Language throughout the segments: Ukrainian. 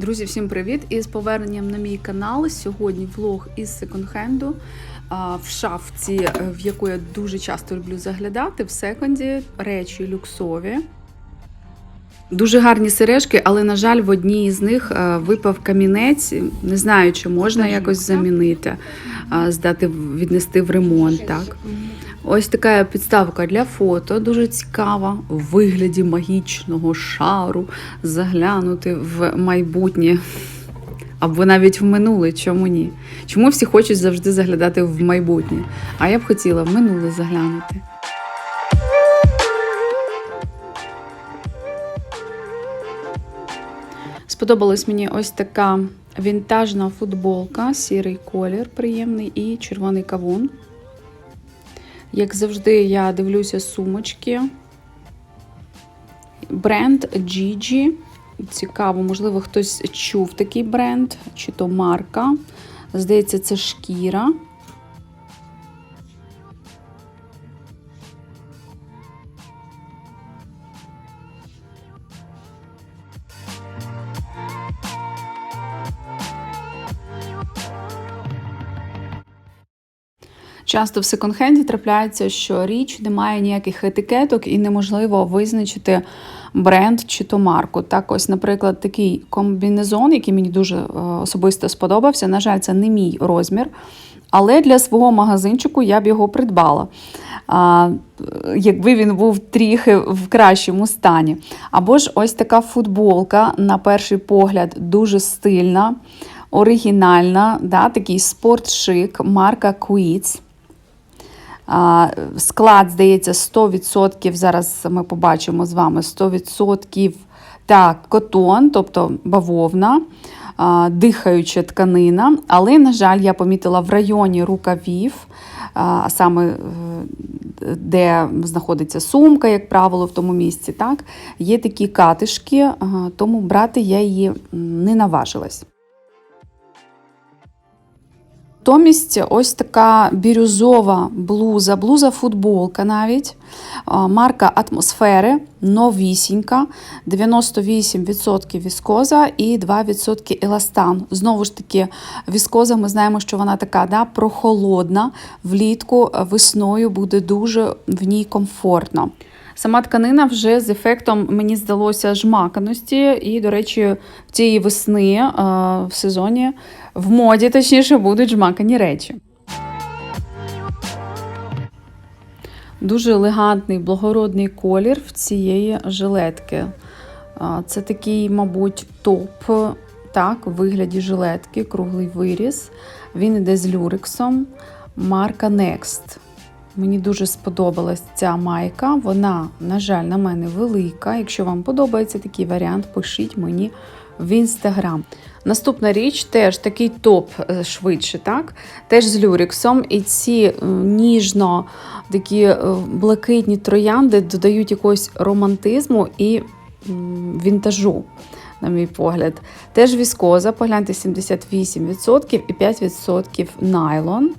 Друзі, всім привіт! І з поверненням на мій канал. Сьогодні влог із секонд-хенду в шафці, е, в яку я дуже часто люблю заглядати. В секонді речі люксові. Дуже гарні сережки, але, на жаль, в одній із них е, випав камінець. Не знаю, чи можна якось замінити, здати, віднести в ремонт. Так. Ось така підставка для фото, дуже цікава, у вигляді магічного шару, заглянути в майбутнє. Або навіть в минуле, чому ні? Чому всі хочуть завжди заглядати в майбутнє? А я б хотіла в минуле заглянути. Сподобалась мені ось така вінтажна футболка, сірий колір, приємний і червоний кавун. Як завжди, я дивлюся сумочки. Бренд Gigi. Цікаво, можливо, хтось чув такий бренд, чи то марка. Здається, це шкіра. Часто в секонд-хенді трапляється, що річ не має ніяких етикеток і неможливо визначити бренд чи то марку. Так, ось, наприклад, такий комбінезон, який мені дуже е, особисто сподобався. На жаль, це не мій розмір. Але для свого магазинчику я б його придбала, а, якби він був трохи в кращому стані. Або ж ось така футболка, на перший погляд, дуже стильна, оригінальна, да, такий спортшик, марка Quits. Склад, здається, 100%. Зараз ми побачимо з вами 100% так, котон, тобто бавовна, дихаюча тканина. Але, на жаль, я помітила в районі рукавів, а саме е, де знаходиться сумка, як правило, в тому місці, так, є такі катишки, тому брати я її не наважилась. Натомість ось така бірюзова блуза, блуза-футболка навіть. Марка атмосфери, новісінька, 98% віскоза і 2% еластан. Знову ж таки, віскоза, ми знаємо, що вона така да, прохолодна, влітку весною буде дуже в ній комфортно. Сама тканина вже з ефектом, мені здалося, жмаканості. І, до речі, в цієї весни в сезоні в моді, точніше, будуть жмакані речі. Дуже елегантний, благородний колір в цієї жилетки. Це такий, мабуть, топ так, у вигляді жилетки, круглий виріс. Він іде з люрексом. Марка Next. Мені дуже сподобалась ця майка. Вона, на жаль, на мене велика. Якщо вам подобається такий варіант, пишіть мені в інстаграм. Наступна річ теж такий топ е, швидше, так? Теж з люрексом. І ці е, ніжно такі е, блакитні троянди додають якогось романтизму і вінтажу, на мій погляд. Теж віскоза, погляньте, 78% і 5% найлон.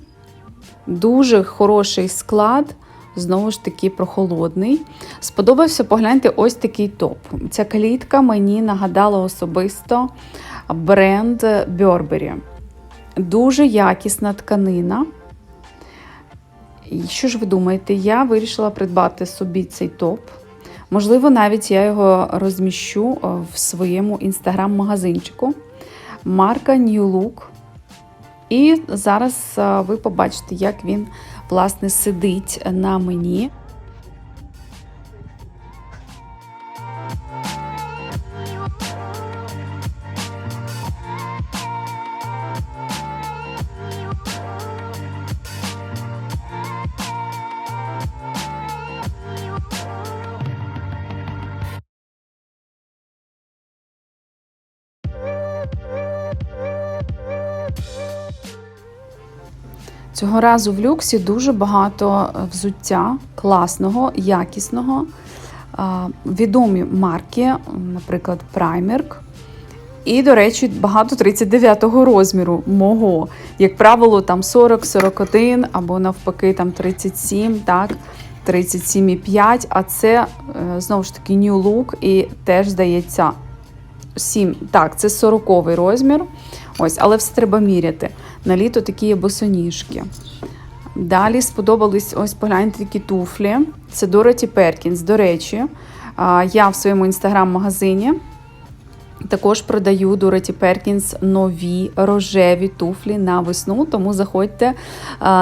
Дуже хороший склад, знову ж таки, прохолодний. Сподобався, погляньте, ось такий топ. Ця калітка мені нагадала особисто бренд Burberry. Дуже якісна тканина. І що ж ви думаєте, я вирішила придбати собі цей топ. Можливо, навіть я його розміщу в своєму інстаграм-магазинчику. Марка New Look. І зараз ви побачите, як він, власне, сидить на мені. Цього разу в люксі дуже багато взуття класного, якісного. Відомі марки, наприклад, Primark. І, до речі, багато 39-го розміру мого. Як правило, там 40-41 або навпаки там 37, так, 37,5. А це, е, знову ж таки, New Look і теж, здається, 7, так, це 40 розмір. Ось, але все треба міряти. На літо такі є босоніжки. Далі сподобались ось погляньте такі туфлі. Це Дороті Перкінс. До речі, я в своєму інстаграм-магазині також продаю Дороті Перкінс нові рожеві туфлі на весну. Тому заходьте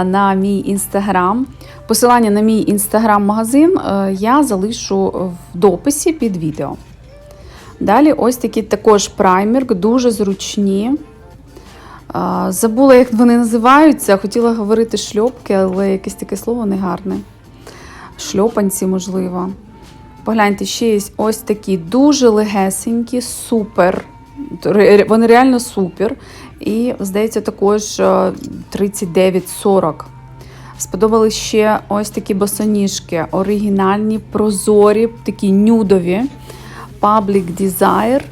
на мій інстаграм. Посилання на мій інстаграм-магазин е, я залишу в дописі під відео. Далі ось такі також праймерк, дуже зручні. Забула, як вони називаються. Хотіла говорити шльопки, але якесь таке слово негарне. Шльопанці, можливо. Погляньте, ще є ось такі дуже легесенькі, супер. Вони реально супер. І, здається, також е, 39,40. Сподобались ще ось такі босоніжки, оригінальні, прозорі, такі нюдові. Public Desire.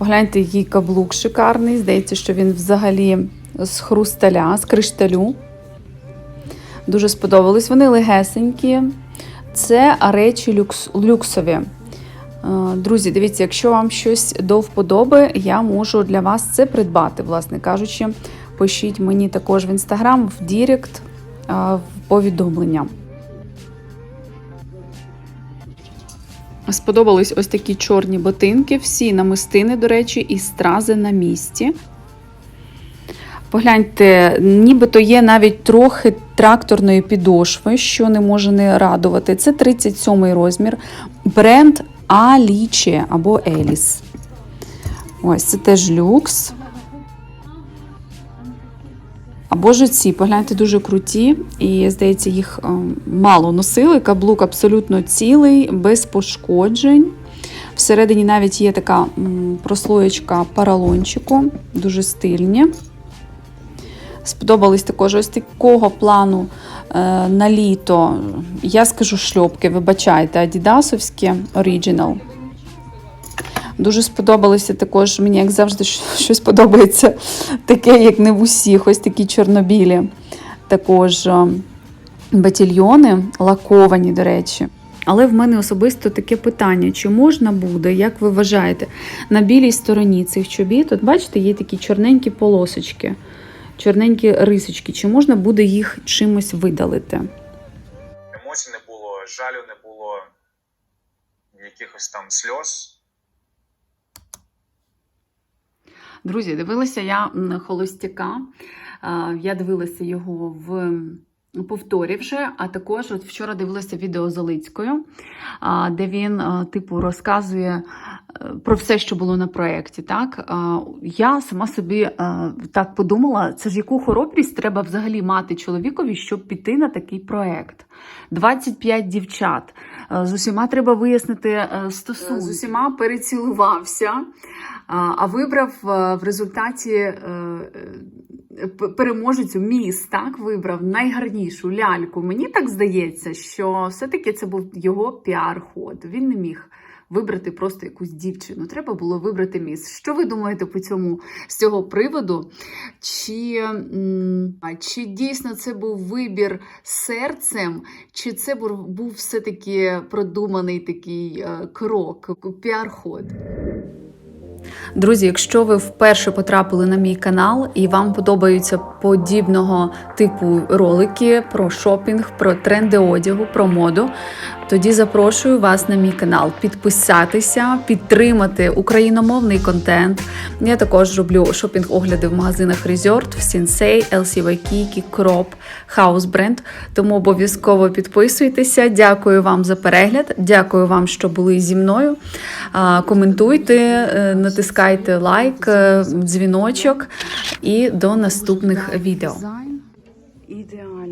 Погляньте, який каблук шикарний. Здається, що він взагалі з хрусталя, з кришталю. Дуже сподобались. Вони легесенькі. Це речі люкс, люксові. Е, Друзі, дивіться, якщо вам щось до вподоби, я можу для вас це придбати, власне кажучи. Пишіть мені також в інстаграм, в Дірект, в повідомлення. Сподобались ось такі чорні ботинки, всі намистини, до речі, і стрази на місці. Погляньте, нібито є навіть трохи тракторної підошви, що не може не радувати. Це 37 розмір. Бренд Аліче або Еліс. Ось це теж люкс. Або ж ці, погляньте, дуже круті, і, здається, їх е, мало носили. Каблук абсолютно цілий, без пошкоджень. Всередині навіть є така прослоєчка паралончику, дуже стильні. Сподобались також ось такого плану е, на літо. Я скажу шльопки, вибачайте, адідасовські Original. Дуже сподобалося також, мені, як завжди, щось подобається таке, як не в усіх, ось такі чорнобілі. Також е, батільйони, лаковані, до речі. Але в мене особисто таке питання: чи можна буде, як ви вважаєте, на білій стороні цих чобіт, от бачите, є такі чорненькі полосочки, чорненькі рисочки, чи можна буде їх чимось видалити? емоцій не було, жалю не було, якихось там сльоз. Друзі, дивилася я холостяка. Я дивилася його в повторі вже, а також от вчора дивилася відео з Олицькою, де він, типу, розказує е, про все, що було на проєкті. Так? Я сама собі е, так подумала, це ж яку хоробрість треба взагалі мати чоловікові, щоб піти на такий проєкт. 25 дівчат. Е, З усіма треба вияснити стосунки. З усіма перецілувався, а вибрав в результаті е, е, п- переможецю міс, так вибрав найгарнішу ляльку. Мені так здається, що все-таки це був його піар-ход. Він не міг. Вибрати просто якусь дівчину. Треба було вибрати міс. Що ви думаєте по цьому з цього приводу? Чи, чи дійсно це був вибір серцем, чи це був, був все-таки продуманий такий е, крок, піар-ход? Друзі, якщо ви вперше потрапили на мій канал і вам подобаються подібного типу ролики про шопінг, про тренди одягу, про моду, тоді запрошую вас на мій канал підписатися, підтримати україномовний контент. Я також роблю шопінг-огляди в магазинах Resort, в Sensei, LC Waikiki, Crop, House Brand. Тому обов'язково підписуйтеся. Дякую вам за перегляд. Дякую вам, що були зі мною. Коментуйте, е, натискайте лайк, е, дзвіночок і до наступних відео. Ідеально.